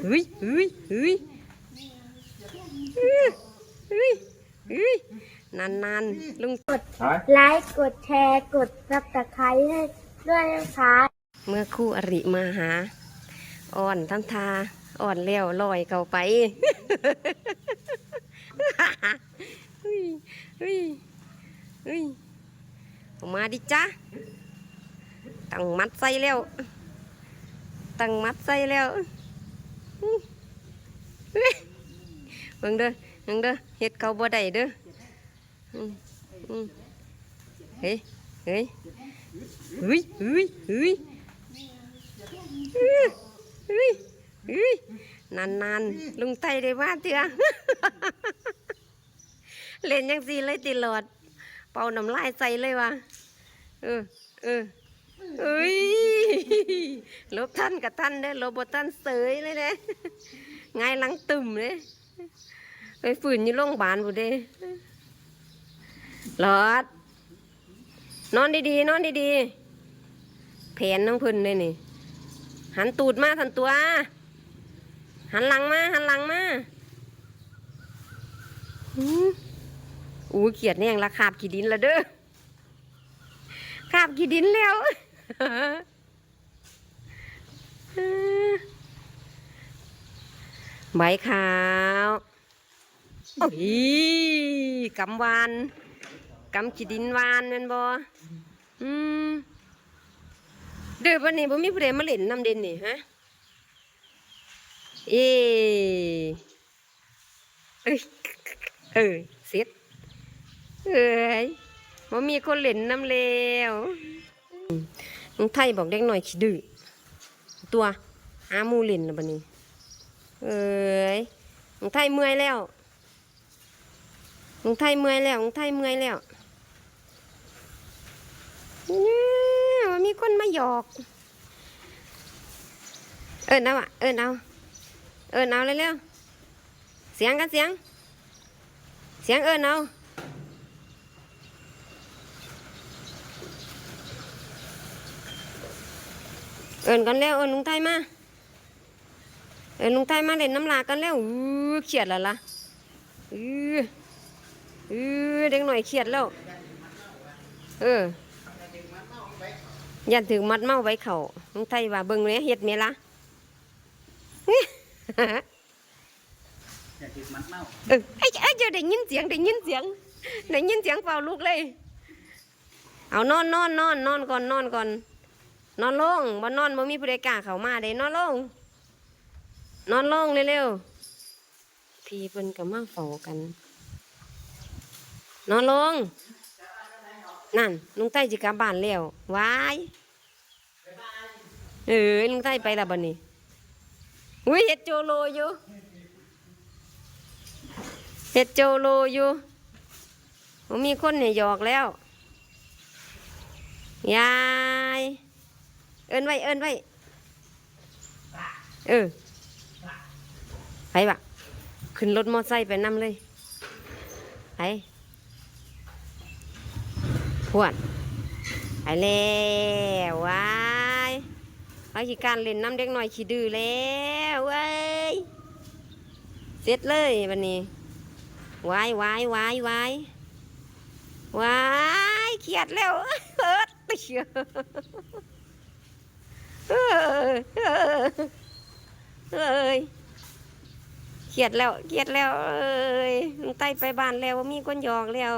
เฮ้ยเฮ้ยเฮ้ยเฮ้ยเฮ้ยเฮ้ยนานนานๆลุงไลค์กดแชร์กดซับสไครต์ให้ด้วยนะคะเมื่อคู่อริมาหา อ่อนทำทาอ่อนเลี้ยวลอยเข้าไปเฮ้ยเฮ้ยเฮ้ยออกมาดิจ้าตั้งมัดใส่แล้วตั้งมัดใส่แล้วอื้อ เบิ่งเด้อเบิ่งเด้อเห็ดเขาบ่ได้เด้อเฮ้ยเฮ้ยเฮ้ยเฮ้ยเฮ้ยเฮ้ยเฮ้ยนานนานลุงไตได้ว่าเถอะเล่นยังสีเลยติหลอด เป่าน้ำลายใส่เลยวะเออเออ เอ้ยลบท่านกับท่านเด้อลบบท่านเสยเลยเด้ไงายลังตุ่มเลยไปฝืนอยู่โรงพยาบาลบุเด้หลอด นอนดีๆ นอนดีๆแผนน้องพึ่นเลยนี่ หันตูดมาทันตัว หันหลังมา หันหลังมาอู้เขียดเนี่ยงราคาบขี้ดินละเด้อคาบขี้ดินแล้ว ใบขาวโอ้ยกำวานกำขีดินวานแม่นบ่อืมเด้อวันนี้บ่มีผู้ใดมาเล่นน้ำเด่นนี่ฮะ เอเอ้ยเออเสร็จเอ้ยบ่มีคนเล่นน้ำแล้ว มน้องไทยบอกเด็กหน่อยขี้ดื้อตัวหามูล่นแล้วบัดนี้ เอ้ยน้องไทยเมื่อยแล้วน้องไทยเมื่อยแล้วน้องไทยเมื่อยแล้วเนี่ยมันมีคนมาหยอก เอิญเอาอะ เอิญเอา เอิญเอาเร็วๆเสียงกันเสียง เสียงเอิญเอา เอิญกันเร็วเอิญลุงไทยมาเอิญลุงไทยมาเล่นน้ำลากันแล้วอื้อเครียดแล้วล่ะอื้ออื้อเด็กหน่อยเครียดแล้ว เออยันถึงมัดเมาไว้เขาลุงไทยว่าเบิ่งเนี้ยเฮ็ดเนี้ยละอยากกินมันเน่าเออไอ้ไอ้เจ้าได้ยินเสียงได้ยินเสียงได้ยินเสียงเป่าลูกเลย เอานอนนอนนอนนอนก่อนนอนก่อน นอนลงบ่นอนบ่มีผู้ใดกล้าเข้ามาเด้นอนลง นอนลงเร็วๆพี่เพิ่นก็มาเฝ้ากัน นอนลง นั่นลุงไต้จิกลับบ้านแล้ววายเออลุงไต้ไปและบัดนี้อุ้ยเฮ็ดโจโลอยู่เฮ็ดโจโลอยู่ผมมีคนเนี่ยหยอกแล้วยา เอินไว้ เอินไว้ เออ ไปบะขึ้นรถมอไซค์ไปนำเลย ไปพวดไปแล้วว้ายไปขี่การเล่นน้ำเด็กหน่อยขี่ดื้อแล้วเว้ย เสร็จเลยวันนี้วายวายวายวายวายเครียดแล้วเอิดไปเชียวเออ เอ้ยเครียดแล้วเครียดแล้ว เอ้ยลงไต้ไปบ้านแล้วมีคนหยอกแล้ว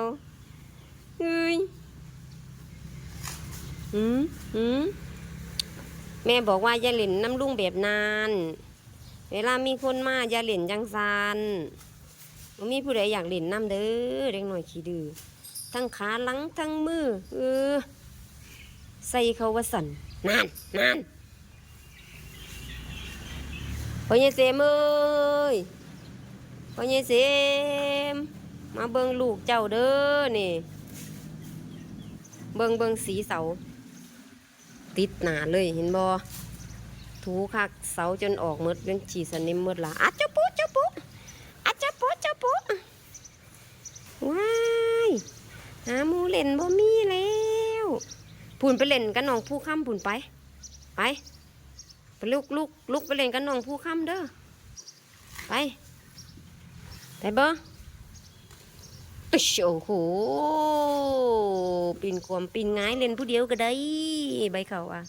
เอ้ยหืมหืมแม่บอกว่าอย่าเล่นน้ำลุงแบบนาน เวลามีคนมาอย่าเล่นจังซันบ่มีผู้ใดอยากเล่นน้ำเด้อเด็กหน่อยขี้ดื้อทั้งขาหลังทั้งมือเออใส่เขาว่าสันนานนาน พ่อใหญ่เสมเอ้ยพ่อใหญ่เสมมาเบิ่งลูกเจ้าเด้อนี่ เบิ่งเบิ่งสีเสา ติดหนาเลยเห็นบ่ถูคักเสาจนออกหมดเรื่องฉีดสนิมหมดละอะเจ้าปุ๊เจ้าปุ๊อาจจะโปะจะโปะว้ายหาหมูเล่นบ่มีแล้วพูนไปเล่นกันน้องผู้ค่ำพูนไป ไป ลุกลุกลุกไปเล่นกันน้องผู้ค่ำเด้อ ไปไปบ่ตึชโอ้โหปีนความปีนง่ายเล่นผู้เดียวก็ได้ ใบเขาอะ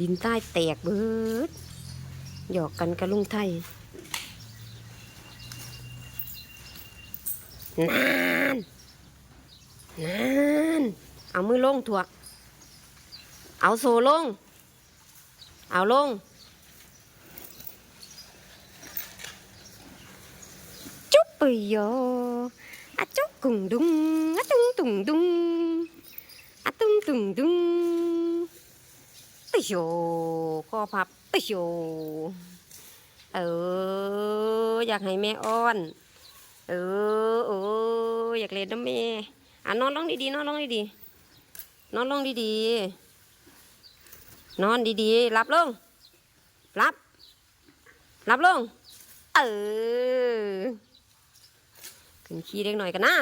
ดินใต้แตกเบิด หยอกกันกับลุงไทยนานนานเอามือลงถั่ว เอาโซลง เอาลง จุ๊บไปโยอะจุ๊กกุ่งดุงอะตุ้งตุงดุงอะตุ้งตุงดุงติโยข้อพับติโยเออ อยากให้แม่อ้อน เออเอออยากเล่นน้ำแม่อะนอนลงดีๆนอนลงดีๆนอนลงดีๆ นอนดีๆรับลงรับรับลง เออ ขึ้นขี้เล็กหน่อยกันนะ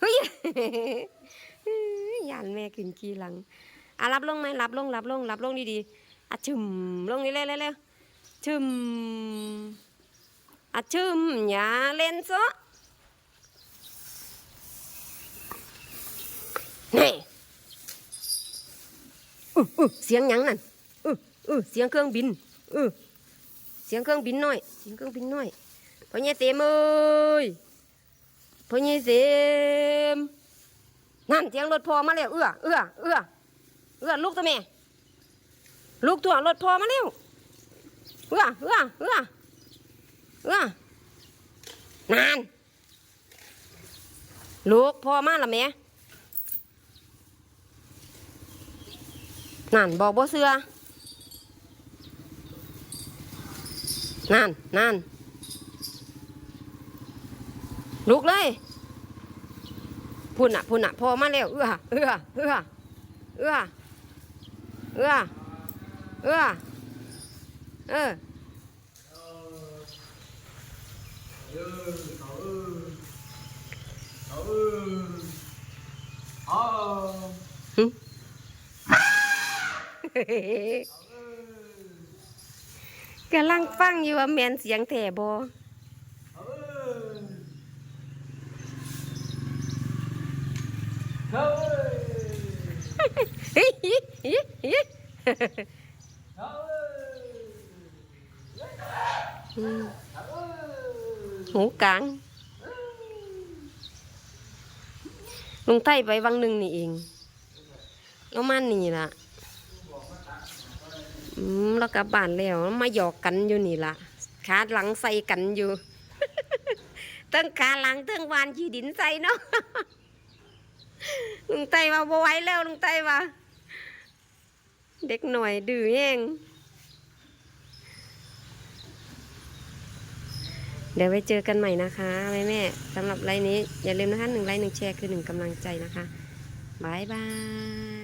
เฮ้ยยานแม่ขึ้นขี้หลัง อะรับลงไหมรับลงรับลงรับลงดีๆอะชึมลงนี่เร็วๆชึมอะชึมอย่าเล่นซะนี่เสียงยังนั่น อืออเสียงเครื่องบินอือเสียงเครื่องบินหน้อย เสียงเครื่องบินหน้อยพ่อใหญ่เต็มเอ้ยพ่อใหญ่เต็มนั่นเสียงรถพอมาแล้วเอื้อเอื้อเอื้อเอื้อลูกตัวแม่ลูกตัวรถพอมาแล้วเอื้อเอื้อเอื้อเอื้อนานลูกพอมาละแม่นั่นบอกบ่เสือ นั่นนั่นลุกเลยพุ่นอะพุ่นอะพอมาแล้วเอื้อเอื้อเอื้อเอื้อเอื้อเอื้อเออ กำลังฟังอยู่ว่าแมนเสียงแถบอเฮ้ยฮิฮิฮิอืมหูกลางลุงไต้ไปวังหนึ่งนี่เองแล้วมานี่ล่ะ อืมแล้วกลับบ้านแล้วมาหยอกกันอยู่นี่ล่ะขาหลังใส่กันอยู่ ตั้งขาหลังตั้งวานขี้ดินใส่เนาะลุงไตว่าบไหวแล้วลุงไตว่า เด็กหน่อยดื้อแห้งเดี๋ยวไว้เจอกันใหม่นะคะแม่แม่ๆสำหรับไลน์นี้ อย่าลืมนะคะหนึ่งไลน์หนึ่งแชร์คือหนึ่งกำลังใจนะคะบายบาย